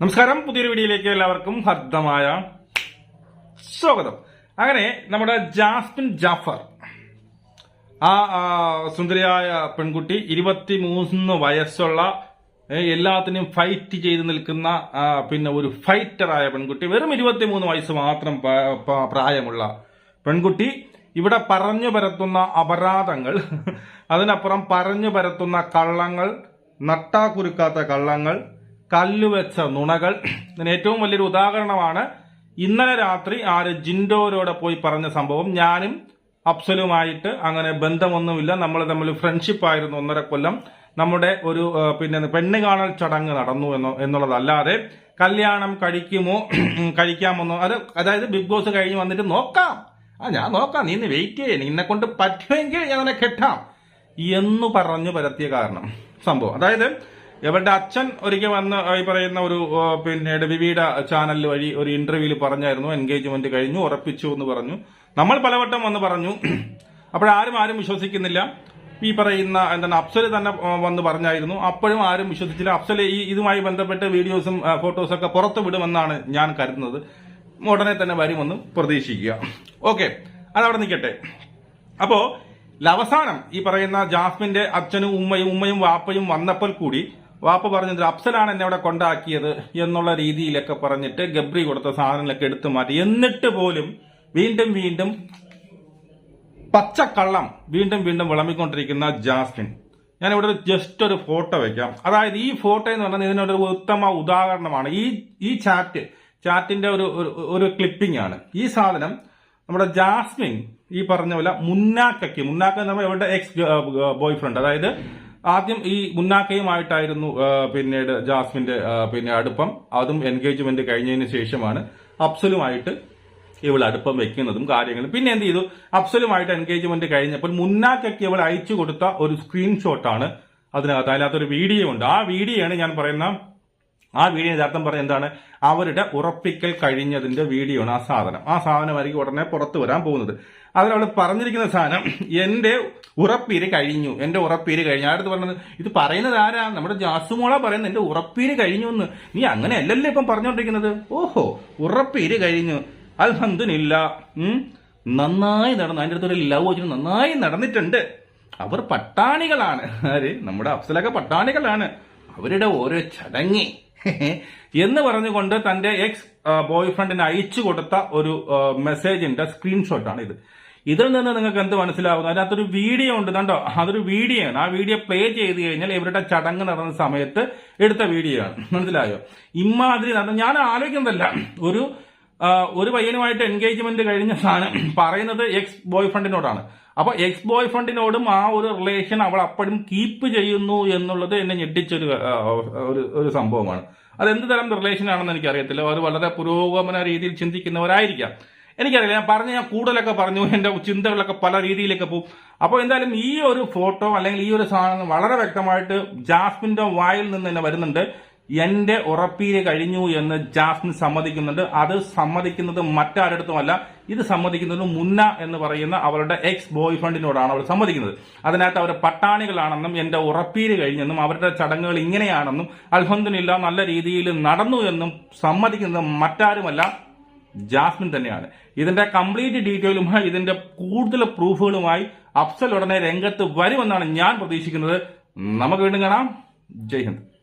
നമസ്കാരം. പുതിയൊരു വീഡിയോയിലേക്ക് എല്ലാവർക്കും ഹർദ്ദമായ സ്വാഗതം. അങ്ങനെ നമ്മുടെ ജാസ്മിൻ ജാഫർ ആ സുന്ദരിയായ പെൺകുട്ടി ഇരുപത്തി മൂന്ന് വയസ്സുള്ള എല്ലാത്തിനും ഫൈറ്റ് ചെയ്ത് നിൽക്കുന്ന പിന്നെ ഒരു ഫൈറ്ററായ പെൺകുട്ടി വെറും ഇരുപത്തി മൂന്ന് വയസ്സ് മാത്രം പ്രായമുള്ള പെൺകുട്ടി. ഇവിടെ പറഞ്ഞു പരത്തുന്ന അപരാധങ്ങൾ അതിനപ്പുറം പറഞ്ഞു പരത്തുന്ന കള്ളങ്ങൾ നട്ടാക്കുരുക്കാത്ത കള്ളങ്ങൾ കല്ലുവെച്ച നുണകൾ. ഇതിന് ഏറ്റവും വലിയൊരു ഉദാഹരണമാണ് ഇന്നലെ രാത്രി ആര് ജിൻഡോരോടെ പോയി പറഞ്ഞ സംഭവം. ഞാനും അഫ്സലുമായിട്ട് അങ്ങനെ ബന്ധമൊന്നുമില്ല. നമ്മൾ തമ്മിൽ ഫ്രണ്ട്ഷിപ്പ് ആയിരുന്നു ഒന്നര കൊല്ലം. നമ്മുടെ ഒരു പിന്നെ പെണ്ണ് കാണൽ ചടങ്ങ് നടന്നു എന്നോ എന്നുള്ളതല്ലാതെ കല്യാണം കഴിക്കുമോ കഴിക്കാമെന്നോ അത് അതായത് ബിഗ് ബോസ് കഴിഞ്ഞ് വന്നിട്ട് നോക്കാം. ആ ഞാൻ നോക്കാം. നീ ഇന്ന് വെയിറ്റ് ചെയ്യേ. നിന്നെ കൊണ്ട് പറ്റുമെങ്കിൽ ഞാൻ കെട്ടാം. എന്ന് പറഞ്ഞു പരത്തിയ കാരണം സംഭവം. അതായത് ഇവരുടെ അച്ഛൻ ഒരിക്കൽ വന്ന് ഈ പറയുന്ന ഒരു പിന്നെ വിവിധ ചാനൽ വഴി ഒരു ഇന്റർവ്യൂവിൽ പറഞ്ഞായിരുന്നു എൻഗേജ്മെന്റ് കഴിഞ്ഞു ഉറപ്പിച്ചു എന്ന് പറഞ്ഞു. നമ്മൾ പലവട്ടം വന്ന് പറഞ്ഞു. അപ്പോഴാരും ആരും വിശ്വസിക്കുന്നില്ല. ഈ പറയുന്ന എന്താണ് അഫ്സൽ തന്നെ വന്ന് പറഞ്ഞായിരുന്നു. അപ്പോഴും ആരും വിശ്വസിച്ചില്ല. അഫ്സൽ ഈ ഇതുമായി ബന്ധപ്പെട്ട് വീഡിയോസും ആ, ഫോട്ടോസും ഒക്കെ പുറത്തു വിടുമെന്നാണ് ഞാൻ കരുതുന്നത്. ഉടനെ തന്നെ വരുമെന്ന് പ്രതീക്ഷിക്കുക. ഓക്കെ അതവിടെ നിൽക്കട്ടെ. അപ്പോ അവസാനം ഈ പറയുന്ന ജാസ്മിന്റെ അച്ഛനും ഉമ്മയും ഉമ്മയും വാപ്പയും വന്നപ്പോൾ കൂടി വാപ്പ പറഞ്ഞത് അഫ്സലാണ് എന്നെ അവിടെ കൊണ്ടാക്കിയത് എന്നുള്ള രീതിയിലൊക്കെ പറഞ്ഞിട്ട് ഗബ്രി കൊടുത്ത സാധനങ്ങളൊക്കെ എടുത്തു മാറ്റി. എന്നിട്ട് പോലും വീണ്ടും വീണ്ടും പച്ചക്കള്ളം വീണ്ടും വീണ്ടും വിളമ്പിക്കൊണ്ടിരിക്കുന്ന ജാസ്മിൻ. ഞാൻ ഇവിടെ ജസ്റ്റ് ഒരു ഫോട്ടോ വെക്കാം. അതായത് ഈ ഫോട്ടോ എന്ന് പറഞ്ഞാൽ ഇതിനൊരു ഉത്തമ ഉദാഹരണമാണ്. ഈ ഈ ചാറ്റ് ചാറ്റിന്റെ ഒരു ഒരു- ക്ലിപ്പിംഗ് ആണ്. ഈ സാധനം നമ്മുടെ ജാസ്മിൻ ഈ പറഞ്ഞ പോലെ മുന്നാക്കയ്ക്ക് മുന്നാക്ക എന്ന് പറഞ്ഞാൽ ഇവരുടെ എക്സ് ബോയ് ഫ്രണ്ട് അതായത് ആദ്യം ഈ മുന്നാക്കയുമായിട്ടായിരുന്നു പിന്നീട് ജാസ്മിന്റെ പിന്നെ അടുപ്പം. അതും എൻഗേജ്മെന്റ് കഴിഞ്ഞതിന് ശേഷമാണ് അപ്സലുമായിട്ട് ഇവൾ അടുപ്പം വെക്കുന്നതും കാര്യങ്ങളും. പിന്നെ എന്ത് ചെയ്തു? അപ്സലുമായിട്ട് എൻഗേജ്മെന്റ് കഴിഞ്ഞപ്പോൾ മുന്നാക്കയ്ക്ക് ഇവൾ അയച്ചു കൊടുത്ത ഒരു സ്ക്രീൻഷോട്ടാണ് അതിനകത്ത്. അതിനകത്തൊരു വീഡിയോ ഉണ്ട്. ആ വീഡിയോയാണ് ഞാൻ പറയുന്ന ആ വീഡിയോ യഥാർത്ഥം പറഞ്ഞ എന്താണ്? അവരുടെ ഉറപ്പിക്കൽ കഴിഞ്ഞതിന്റെ വീഡിയോ ആണ് ആ സാധനം. ആ സാധനമായിരിക്കും ഉടനെ പുറത്തു വരാൻ പോകുന്നത്. അതിലവൾ പറഞ്ഞിരിക്കുന്ന സാധനം എന്റെ ഉറപ്പീര് കഴിഞ്ഞു എന്റെ ഉറപ്പീര് കഴിഞ്ഞു. അടുത്ത് പറഞ്ഞത്? ഇത് പറയുന്നത് ആരാ? നമ്മുടെ ജാസുമോള പറയുന്നത് എന്റെ ഉറപ്പീര് കഴിഞ്ഞു എന്ന് നീ അങ്ങനെ അല്ലല്ലോ ഇപ്പം പറഞ്ഞുകൊണ്ടിരിക്കുന്നത് ഓഹോ ഉറപ്പീര് കഴിഞ്ഞു. അൽഹന്ദില്ല നന്നായി നടന്നു. അതിന്റെ അടുത്തൊരു ലവ് വെച്ചിട്ട് നന്നായി നടന്നിട്ടുണ്ട്. അവർ പട്ടാണികളാണ്. ആര്? നമ്മുടെ അഫ്സലൊക്കെ പട്ടാണികളാണ്. അവരുടെ ഓരോ ചടങ്ങി. എന്ന് പറഞ്ഞുകൊണ്ട് തന്റെ എക്സ് ബോയ് ഫ്രണ്ടിന് അയച്ചു കൊടുത്ത ഒരു മെസ്സേജിന്റെ സ്ക്രീൻഷോട്ടാണ് ഇത് ഇതിൽ നിന്ന് നിങ്ങൾക്ക് എന്ത് മനസ്സിലാവുന്നു? അതിനകത്തൊരു വീഡിയോ ഉണ്ട്. കണ്ടോ? അതൊരു വീഡിയോ ആണ്. ആ വീഡിയോ പ്ലേ ചെയ്ത് കഴിഞ്ഞാൽ ഇവരുടെ ചടങ്ങ് നടന്ന സമയത്ത് എടുത്ത വീഡിയോ ആണ്. മനസ്സിലായോ? ഇമാതിരി നടന്ന ഞാൻ ആലോചിക്കുന്നതല്ല. ഒരു ഒരു പയ്യനുമായിട്ട് എൻഗേജ്മെന്റ് കഴിഞ്ഞ സാധനം പറയുന്നത് എക്സ് ബോയ് ഫ്രണ്ടിനോടാണ് അപ്പൊ എക്സ് ബോയ് ഫ്രണ്ടിനോടും ആ ഒരു റിലേഷൻ അവൾ അപ്പോഴും കീപ്പ് ചെയ്യുന്നു എന്നുള്ളത് എന്നെ ഞെട്ടിച്ചൊരു ഒരു സംഭവമാണ്. അത് എന്ത് തരം റിലേഷൻ ആണെന്ന് എനിക്കറിയത്തില്ല. അവർ വളരെ പുരോഗമന രീതിയിൽ ചിന്തിക്കുന്നവരായിരിക്കാം. എനിക്കറിയില്ല ഞാൻ പറഞ്ഞ് ഞാൻ കൂടുതലൊക്കെ പറഞ്ഞു എന്റെ ചിന്തകളൊക്കെ പല രീതിയിലൊക്കെ പോകും. അപ്പോൾ എന്തായാലും ഈ ഒരു ഫോട്ടോ അല്ലെങ്കിൽ ഈ ഒരു സാധനം വളരെ വ്യക്തമായിട്ട് ജാസ്മിന്റെ വായിൽ നിന്ന് തന്നെ വരുന്നുണ്ട്. എന്റെ ഉറപ്പീര് കഴിഞ്ഞു എന്ന് ജാസ്മിൻ സമ്മതിക്കുന്നുണ്ട്. അത് സമ്മതിക്കുന്നത് മറ്റാരടുത്തുമല്ല ഇത് സമ്മതിക്കുന്നത് മുന്ന എന്ന് പറയുന്ന അവരുടെ എക്സ് ബോയ് ഫ്രണ്ടിനോടാണ് അവർ സമ്മതിക്കുന്നത്. അതിനകത്ത് അവർ പട്ടാണികളാണെന്നും എന്റെ ഉറപ്പീര് കഴിഞ്ഞെന്നും അവരുടെ ചടങ്ങുകൾ ഇങ്ങനെയാണെന്നും അൽഹന്ദില്ല നല്ല രീതിയിൽ നടന്നു എന്നും സമ്മതിക്കുന്നത് മറ്റാരുമല്ല. ജാസ്മിൻ തന്നെയാണ്. ഇതിന്റെ കംപ്ലീറ്റ് ഡീറ്റെയിലുമായി ഇതിന്റെ കൂടുതൽ പ്രൂഫുകളുമായി അഫ്സൽ ഉടനെ രംഗത്ത് വരുമെന്നാണ് ഞാൻ പ്രതീക്ഷിക്കുന്നത്. നമുക്ക് വീണ്ടും കാണാം. ജയ് ഹിന്ദ്.